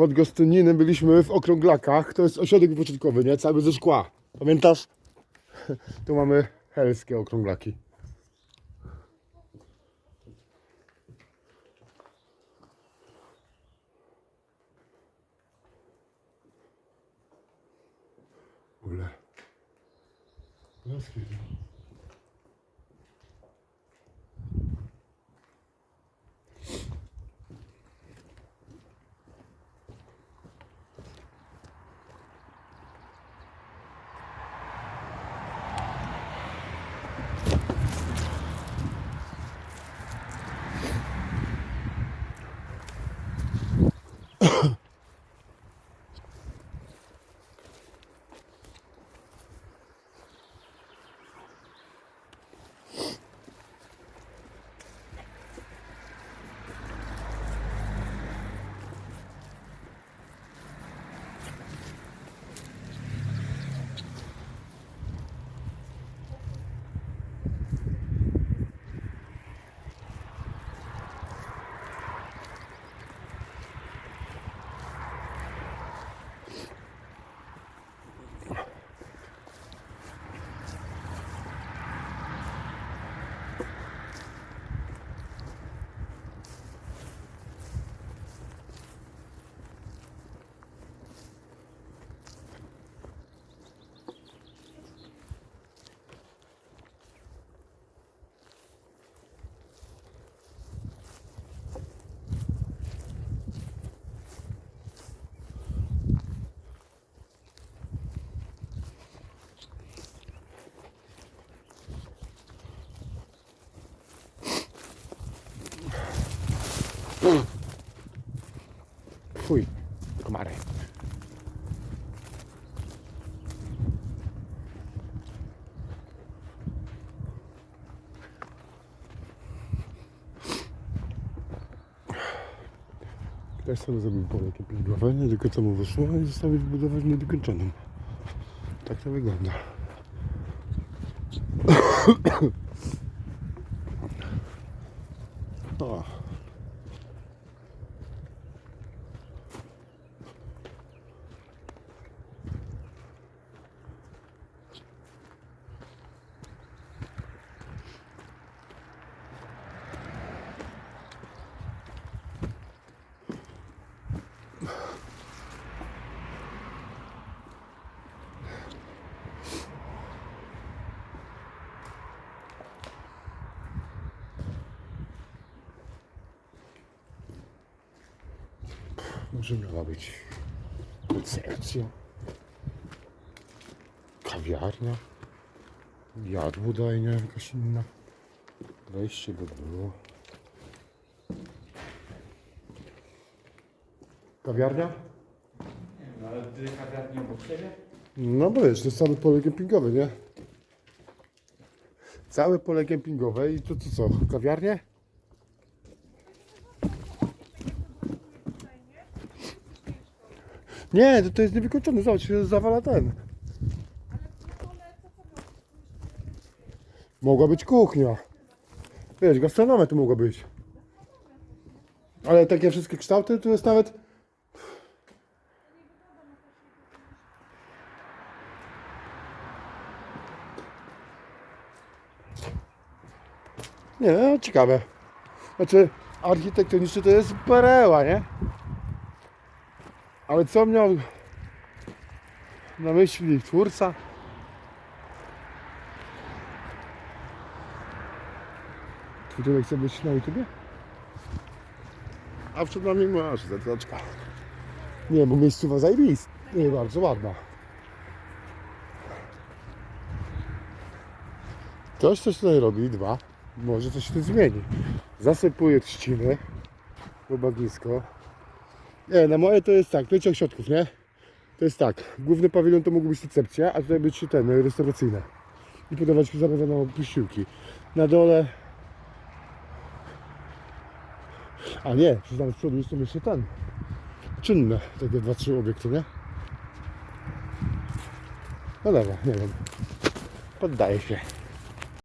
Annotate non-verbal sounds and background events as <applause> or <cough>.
pod Gostyninem byliśmy w Okrąglakach. To jest ośrodek wypoczynkowy, nie? Cały ze szkła. Pamiętasz? <laughs> Tu mamy helskie okrąglaki. Ule. Fuj, komary. Ktoś sobie zrobił pole kempingowe, nie tylko co mu wyszło i zostawił wybudować niedokończonym. Tak to wygląda. <coughs> O. Może miała być recepcja, kawiarnia, jadłodajnia jakaś inna. Wejście by było. Kawiarnia? No ale ty kawiarni obok siebie? No bo wiesz, to jest całe pole kempingowe, nie? Całe pole kempingowe i to, to co, kawiarnie? Nie, to, to jest niewykończone, zobacz, się zawala ten. Mogła być kuchnia. Wiesz, gastronomia tu mogła być. Ale takie wszystkie kształty, tu jest nawet... Nie, no, ciekawe. Znaczy, architektonicznie to jest pereła, nie? Ale co miał na myśli twórca? Twórca chce być na YouTubie? A przed nami masz zetoczka. Nie, bo miejscowa zajebista. Nie, bardzo ładna. Ktoś coś tutaj robi, dwa. Może coś się tu zmieni. Zasypuje trzciny. Bo bagnisko. Nie, na moje to jest tak, to jest ciąg środków, nie? To jest tak, główny pawilon to mógł być recepcja, a tutaj być ten, restauracyjne. I podawać zamawiane posiłki. Na dole... A nie, przecież tam z przodu jest to jeszcze ten. Czynne, takie dwa, trzy obiekty, nie? No dobra, nie wiem. Poddaję się.